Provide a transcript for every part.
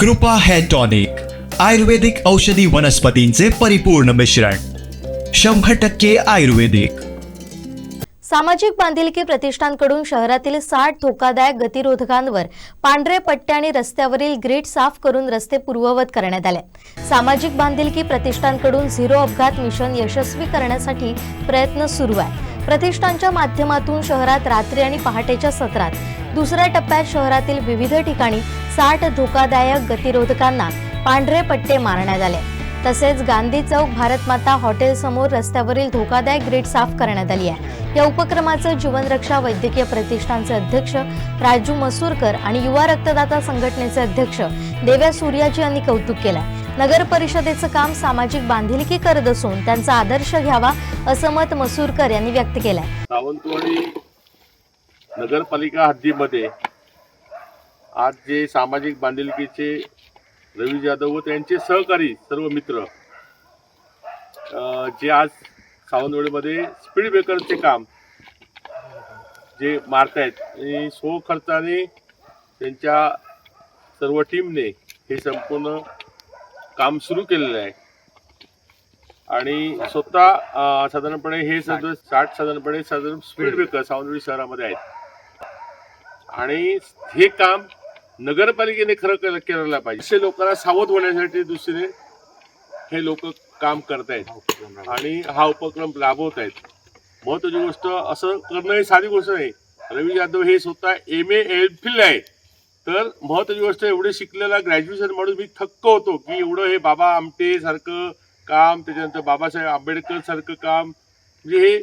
कृपा hair tonic आयुर्वेदिक औषधी वनस्पतींचे परिपूर्ण मिश्रण शंभर टक्के आयुर्वेदिक. सामाजिक बांधिलकी प्रतिष्ठानकडून शहरातील साठ धोकादायक गतिरोधकांवर पांढरे पट्टे आणि रस्त्यावरील ग्रीड साफ करून रस्ते पूर्ववत करण्यात आले. सामाजिक बांधिलकी प्रतिष्ठानकडून झिरो अपघात मिशन यशस्वी करण्यासाठी प्रयत्न सुरू आहे. प्रतिष्ठानच्या माध्यमातून शहरात रात्री आणि पहाटेच्या सत्रात. दुसऱ्या टप्प्यात शहरातील विविध ठिकाणी साठ धोकादायक गतिरोधकांना पांढरे पट्टे मारण्यात आले. तसेच गांधी चौक भारतमाता हॉटेल समोर रस्त्यावरील धोकादायक ग्रीड साफ करण्यात आली आहे. या उपक्रमाचं जीवनरक्षा वैद्यकीय प्रतिष्ठानचे अध्यक्ष राजू मसूरकर आणि युवा रक्तदाता संघटनेचे अध्यक्ष देव्या सूर्याजी यांनी कौतुक केलंय नगर परिषदेचं काम सामाजिक बांधिलकी करत असून त्यांचा आदर्श घ्यावा असं मत मसूरकर यांनी व्यक्त केलंय. सावंतवाडी नगरपालिका हद्दीमध्ये आज जे सामाजिक बांधिलकीचे रवी जाधव व त्यांचे सहकारी सर्व मित्र जे आज सावंतवाडीमध्ये स्पीड ब्रेकरचे काम जे मारतायत आणि सो खर्चाने त्यांच्या सर्व टीमने हे संपूर्ण काम सुरू केलेलं आहे. आणि स्वतः साधारणपणे हे सगळं साठ साधारणपणे साधारण स्पीड ब्रेकर सावंतवाडी शहरामध्ये आहेत. आणि हे काम नगरपालिकेने खरं केलं केलं पाहिजे. असे लोकांना सावध होण्यासाठी दृष्टीने हे लोक काम करतायत आणि हा उपक्रम राबवत आहेत. महत्वाची गोष्ट असं करणं ही साधी गोष्ट नाही. रवी जाधव हे स्वतः एम ए एल फिल आहे. तर महत्वाची गोष्ट एवढे शिकलेला ग्रॅज्युएशन म्हणून मी थक्क होतो की एवढं हे बाबा आमटे सारखं काम त्याच्यानंतर बाबासाहेब आंबेडकर सारखं काम. म्हणजे हे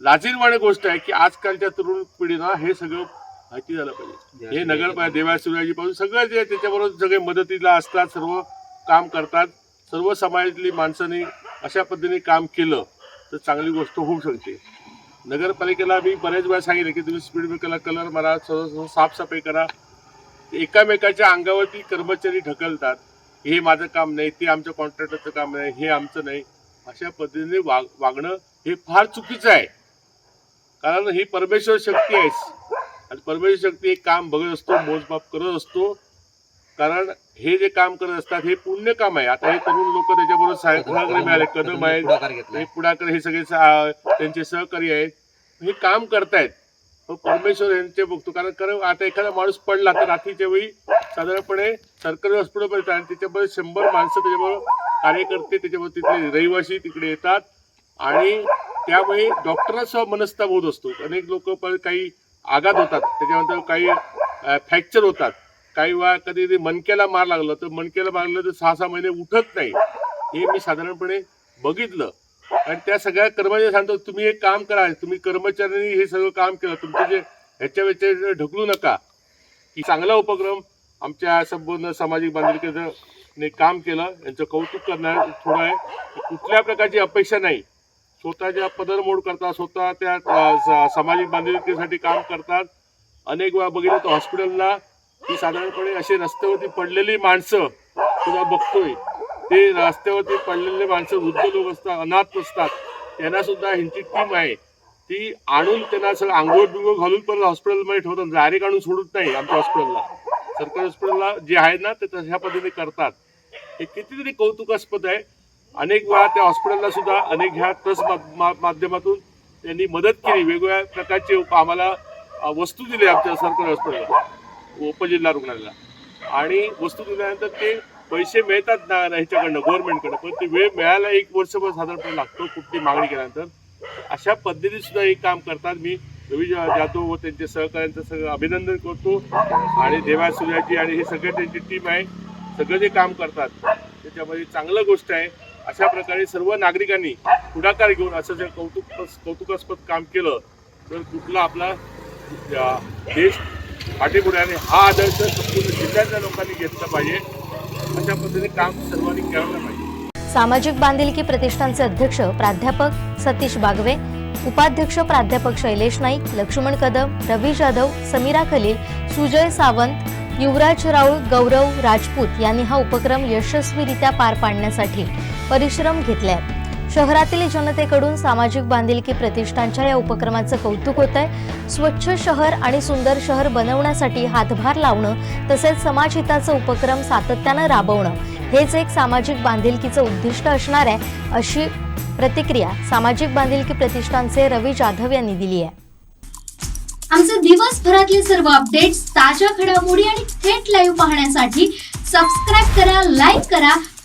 लाजीरवाणी गोष्ट आहे की आजकालच्या तरुण पिढीला हे सगळं माहिती झालं पाहिजे. हे नगर देवा शिवराजीपासून सगळं जे त्याच्याबरोबर सगळे मदतीला असतात सर्व काम करतात सर्व समाजातली माणसांनी अशा पद्धतीने काम केलं तर चांगली गोष्ट होऊ शकते. नगरपालिकेला मी बऱ्याच वेळा सांगितलं की तुम्ही स्पीड ब्रेकरला कलर मारा सर्व साफसफाई करा एकामेकाच्या अंगावरती कर्मचारी ढकलतात. हे माझं काम नाही ते आमच्या कॉन्ट्रॅक्टरचं काम नाही हे आमचं नाही. अशा पद्धतीने वाग वागणं हे फार चुकीचं आहे. कारण ही परमेश्वर शक्ती आहे. आणि परमेश्वर शक्ती एक काम बघत असतो मोजमाप करत असतो. कारण हे जे काम करत असतात हे पुण्य काम आहे. आता हे तरुण लोक त्याच्याबरोबर सहाय- सहकारी मिळाले कदम आहेत. हे पुढाकार हे सगळे त्यांचे सहकारी आहेत. हे काम करतायत. परमेश्वर यांचे बघतो कारण कारण आता एखादा माणूस पडला तर रात्रीच्या वेळी साधारणपणे सरकारी हॉस्पिटलमध्ये आणि त्याच्यामध्ये शंभर माणसं त्याच्याबरोबर कार्यकर्ते त्याच्यामध्ये तिथले रहिवासी तिकडे येतात. आणि त्यामुळे डॉक्टरांसह मनस्ताप होत असतो. अनेक लोक पण काही आघात होतात. त्याच्यानंतर काही फ्रॅक्चर होतात. काही वेळा कधी ते मणक्याला मार लागलं तर मणक्याला मारलं तर सहा सहा महिने उठत नाही. हे मी साधारणपणे बघितलं. आणि त्या सगळ्या कर्मचारी सांगतो तुम्ही एक काम करा तुम्ही कर्मचाऱ्यांनी हे सगळं काम केलं तुमचे जे ह्याच्या वेळच्या ढकलू नका. की चांगला उपक्रम आमच्या संपूर्ण सामाजिक बांधिलकीचं ने काम केलं यांचं कौतुक करणार थोडं आहे. कुठल्या प्रकारची अपेक्षा नाही. स्वतःच्या पदरमोड करतात स्वतः त्या सामाजिक बांधिलकीसाठी काम करतात. अनेक वेळा बघितलं तर हॉस्पिटलला ही साधारणपणे अशी रस्त्यावरती पडलेली माणसं तुला बघतोय. ते रस्त्यावरती पडलेले माणसं वृद्ध लोक असतात अनाथ असतात त्यांना सुद्धा ह्यांची टीम आहे. ती आणून त्यांना सगळं आंघोळ बिंगोळ घालून पण हॉस्पिटलमध्ये ठेवतात. डायरेक्ट आणून सोडत नाही आमच्या हॉस्पिटलला सरकारी हॉस्पिटलला जे आहे ना ते तशा पद्धतीने करतात. हे कितीतरी कौतुकास्पद आहे. अनेक वेळा त्या हॉस्पिटलला सुद्धा अनेक ह्या ट्रस्ट माध्यमातून त्यांनी मदत केली. वेगवेगळ्या प्रकारचे आम्हाला वस्तू दिली आमच्या सरकारी हॉस्पिटलला उपजिल्हा रुग्णालयाला. आणि वस्तू दिल्यानंतर ते पैसे मिळतात ना ह्याच्याकडनं गव्हर्नमेंटकडे पण ते वेळ मिळायला एक वर्षभर साधारणपणे लागतो कुठली मागणी केल्यानंतर. अशा पद्धतीने सुद्धा हे काम करतात. मी रवी जाधव व त्यांच्या सहकाऱ्यांचं सगळं अभिनंदन करतो. आणि देवा सूर्याची आणि हे सगळे त्यांची टीम आहे. सगळं जे काम करतात त्याच्यामध्ये चांगलं गोष्ट आहे. अशा प्रकारे सर्व नागरिकांनी पुढाकार घेऊन असं जर कौतुक कौतुकास्पद काम केलं तर कुठला आपला देश पाठीपुढ्याने हा आदर्श संपूर्ण जिल्ह्यातल्या लोकांनी घेतला पाहिजे. अशा पद्धतीने काम सर्वांनी करायला पाहिजे. सामाजिक बांधिलकी प्रतिष्ठानचे अध्यक्ष प्राध्यापक सतीश बागवे उपाध्यक्ष प्राध्यापक शैलेश नाईक लक्ष्मण कदम रवी जाधव समीरा खलील सुजय सावंत युवराज राऊळ गौरव राजपूत यांनी हा उपक्रम यशस्वीरित्या पार पाडण्यासाठी परिश्रम घेतले आहेत. शहरातील जनतेकडून सामाजिक बांधिलकी प्रतिष्ठानच्या या उपक्रमाचं कौतुक होत आहे. स्वच्छ शहर आणि सुंदर शहर बनवण्यासाठी हातभार लावणं तसेच समाजहिताचं उपक्रम सातत्यानं राबवणं हेच एक सामाजिक बांधिलकीचं उद्दिष्ट असणार आहे अशी प्रतिक्रिया सामाजिक बांधिलकी प्रतिष्ठानचे रवी जाधव यांनी दिली आहे. आमचे दिवसभरातले सर्व अपडेट्स ताज्या घडामोडी आणि थेट लाईव्ह पाहण्यासाठी सबस्क्राईब करा लाईक करा